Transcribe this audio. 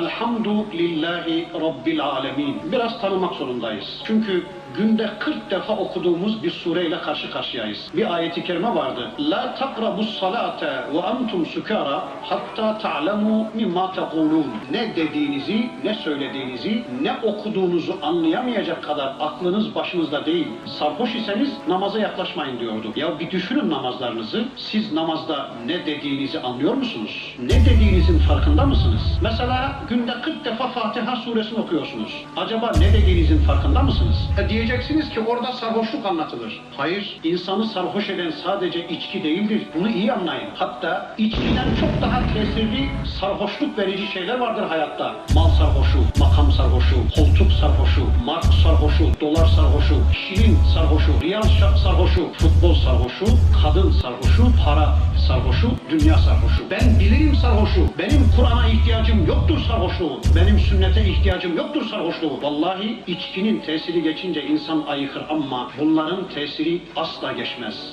Elhamdülillahi Rabbil Alemin. Biraz tanımak zorundayız. Çünkü günde 40 defa okuduğumuz bir sureyle karşı karşıyayız. Bir ayeti kerime vardı. La takrabus salate ve entum sukara hatta ta'lemu mimma tekulun. Ne dediğinizi, ne söylediğinizi, ne okuduğunuzu anlayamayacak kadar aklınız başınızda değil. Sarhoş iseniz namaza yaklaşmayın diyordu. Ya bir düşünün namazlarınızı. Siz namazda ne dediğinizi anlıyor musunuz? Ne dediğinizin farkında mısınız? Mesela günde 40 defa Fatiha suresini okuyorsunuz. Acaba ne dediğinizin farkında mısınız? E diyeceksiniz ki orada sarhoşluk anlatılır. Hayır, insanı sarhoş eden sadece içki değildir. Bunu iyi anlayın. Hatta içkiden çok daha tesirli sarhoşluk verici şeyler vardır hayatta. Mal sarhoşu, makam sarhoşu, koltuk sarhoşu, mark sarhoşu, dolar sarhoşu, şirin sarhoşu, riyal sarhoşu, futbol sarhoşu, kadın sarhoşu, para sarhoşu, dünya sarhoşu. Ben bilirim sarhoşu. Benim Kur'an'a ihtiyacım yoktur sarhoşluğu. Benim sünnete ihtiyacım yoktur sarhoşluğu. Vallahi içkinin tesiri geçince insan ayıkır ama bunların tesiri asla geçmez.